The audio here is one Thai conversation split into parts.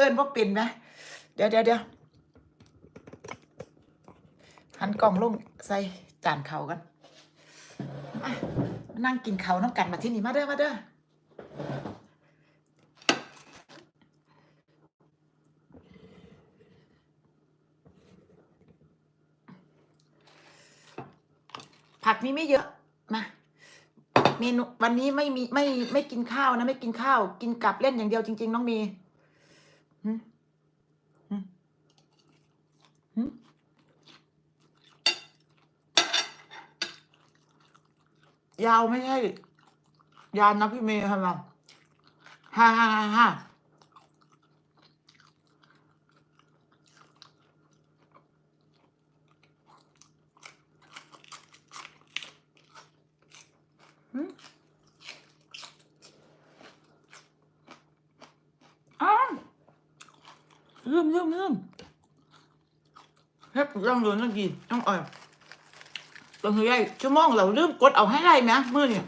อิญว่าเป็นไหมเดี๋ยวเดี๋ยวเดี๋ยวหันกล่องลงใส่จานเขากันมานั่งกินเขาน้ำกันมาที่นี่มาเด้อมาเด้อผักนี้ไม่เยอะมาเมนูวันนี้ไม่มีไม่ไม่กินข้าวนะไม่กินข้าว กินกับเล่นอย่างเดียวจริง ๆ น้องมี ยาวไม่ใช่ ยาวนะพี่เมย์ทำไมฮ่าฮ่าฮ่าฮ่าหึอ้าว ลืมลืมลืมเฮ็ดยังเหลือนักกี่ต้องอ่อยตรงนี้ไอ้ชั่วโมงเราลืมกดเอาให้ไรไหมมือเนี่ย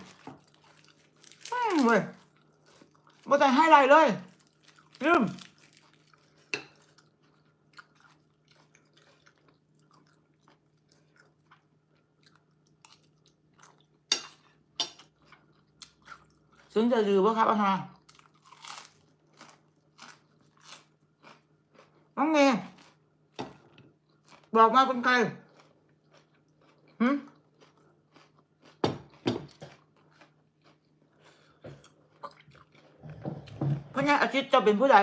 แม่งเว้ยบ่ได้ให้ไรเลยลืมซึ้งจะลืมว่าครับอาฮาร น้องเมย์บอกมาเป็นใครหืมพญาอาทิตย์จะเป็นผู้ใด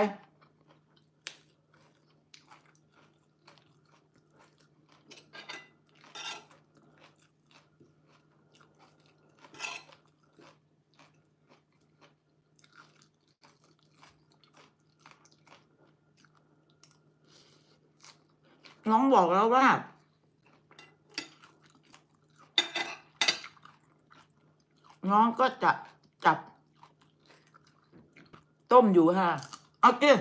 น้องบอกแล้วว่า น้องก็จะจับ ต้มอยู่ค่ะเอากิ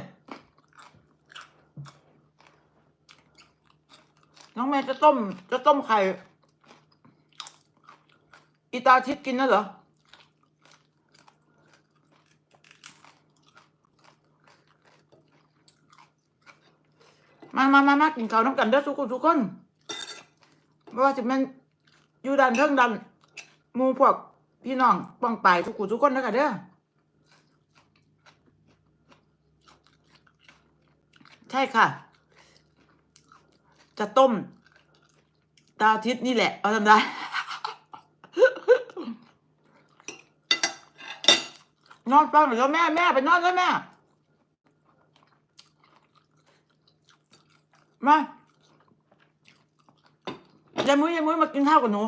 น้องแม่จะต้ม จะต้มไข่อีตาทิพกินนะเหรอ มามามามากินข้าวน้ำกันเด้อทุกคนทุกคนไม่ว่าจะเป็นอยู่ดันเทิงดันหมูพวกพี่น้องป้องไปทุกคนทุกคนนะคะเด้อใช่ค่ะ จะต้มตาทิศนี่แหละ เอาทำได้นอนฟังหน่อยแล้วแม่แม่ไปนอนแล้วแม่ มายายมุ้ยยายมุ้ยมากินข้าวกับหนู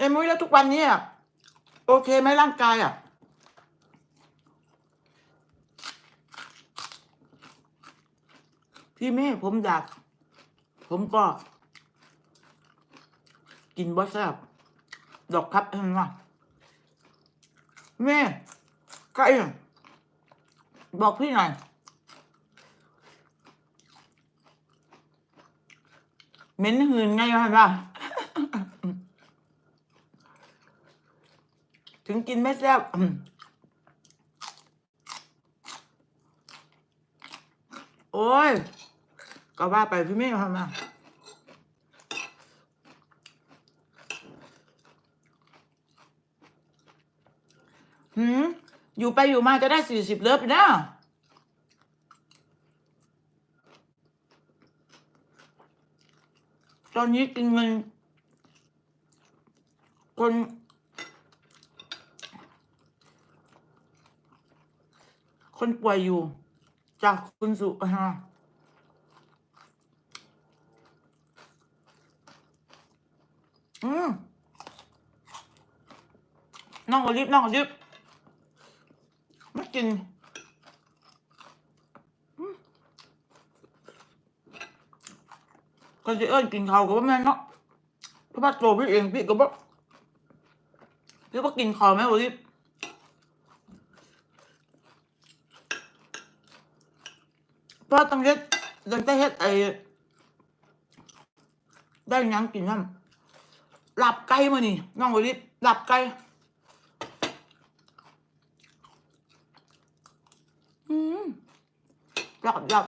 ยายมุ้ยแล้วทุกวันนี้อะโอเคไหมร่างกายอะพี่แม่ผมอยาก ผมก็ กินบอสแซบดอกครับเห็นไหมแม่ไก่อะ บอกพี่หน่อย เม็นหืนไงวะเห็นป่ะถึงกินไม่แซ่บโอ้ย ก็ว่าไปพี่เมย์ทำมาหืม อยู่ไปอยู่มาจะได้สี่สิบเลิฟนะตอนนี้กินเงินคนคนป่วยอยู่ จากคุณสุฮาอืมน้องอลิฟน้องอลิฟ กิน ก็จะเอิ้นกินเขากับว่าแม่นเนาะเพราะว่าตัวพี่เองพี่ก็บอกพี่ว่ากินเขาไหมโอลิฟเพราะต้องเฮ็ดต้องได้เฮ็ดไอ้ได้ยังกินน้ำหลับไก่มานี่น้องโอลิฟหลับไก่ อืมยอกหยอก